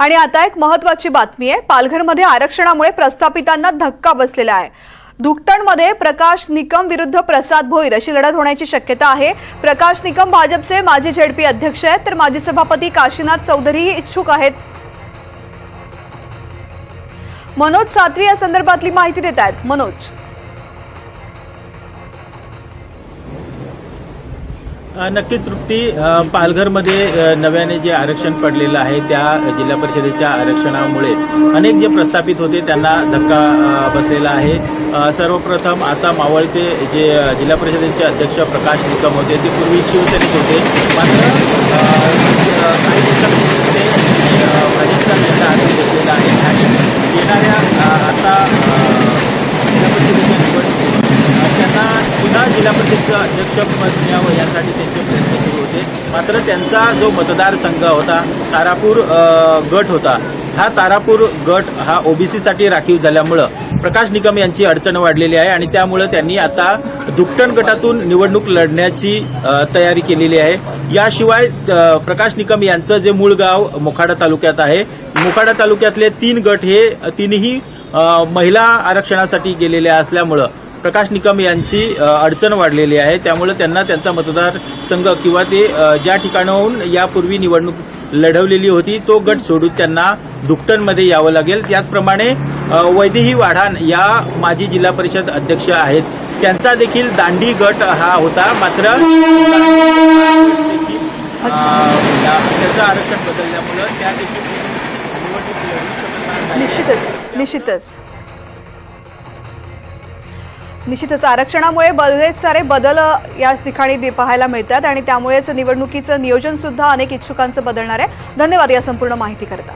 आणि आता एक महत्वाची बातमी आहे. पालघरमध्ये आरक्षणामुळे प्रस्थापितांना धक्का बसलेला आहे. धुकटणमध्ये प्रकाश निकम विरुद्ध प्रसाद भोईर अशी लढत होण्याची शक्यता आहे. प्रकाश निकम भाजपचे माजी झेडपी अध्यक्ष आहेत तर माजी सभापती काशीनाथ चौधरीही इच्छुक आहेत. मनोज सात्री या संदर्भातली माहिती देत आहेत. मनोज. नक्कीच तृप्ती पालघरमध्ये नव्याने जे आरक्षण पडलेलं आहे त्या जिल्हा परिषदेच्या आरक्षणामुळे अनेक जे प्रस्थापित होते त्यांना धक्का बसलेला आहे. सर्वप्रथम आता मावळते जे जिल्हा परिषदेचे अध्यक्ष प्रकाश निकम होते ते पूर्वी शिवसेनेत होते. मात्र अ, अ, काही दिवसांपूर्वी ते अ, भाजपचा नेता हाती घेतलेला आहे आणि येणाऱ्या अ, आता अ, जिल्हा परिषदेच्या निवडणुकीत अ, त्यांना पुन्हा पक्षाचं अध्यक्षपद मिळावं यासाठी त्यांचे प्रयत्न सुरू होते. मात्र त्यांचा जो मतदारसंघ होता तारापूर गट होता हा तारापूर गट हा ओबीसीसाठी राखीव झाल्यामुळं प्रकाश निकम यांची अडचण वाढलेली आहे आणि त्यामुळं त्यांनी आता दुपटण गटातून निवडणूक लढण्याची तयारी केलेली आहे. याशिवाय प्रकाश निकम यांचं जे मूळ गाव मोखाडा तालुक्यात आहे मोखाडा तालुक्यातले तीन गट हे तिन्ही महिला आरक्षणासाठी गेलेले असल्यामुळं प्रकाश निकम यांची अडचण वाढलेली आहे. त्यामुळे त्यांना त्यांचा मतदारसंघ किंवा ते ज्या ठिकाणाहून यापूर्वी निवडणूक लढवलेली होती तो गट सोडून त्यांना दुकटनमध्ये यावं लागेल. त्याचप्रमाणे वैदेही वाढान या माजी जिल्हा परिषद अध्यक्ष आहेत. त्यांचा देखील दांडी गट हा होता. मात्र त्याचं आरक्षण बदलल्यामुळं त्या देखील निश्चितच निश्चितच. निश्चितच आरक्षणामुळे बरेच सारे बदल या ठिकाणी पाहायला मिळतात आणि त्यामुळेच निवडणुकीचं नियोजनसुद्धा अनेक इच्छुकांचं बदलणार आहे. धन्यवाद या संपूर्ण माहिती करता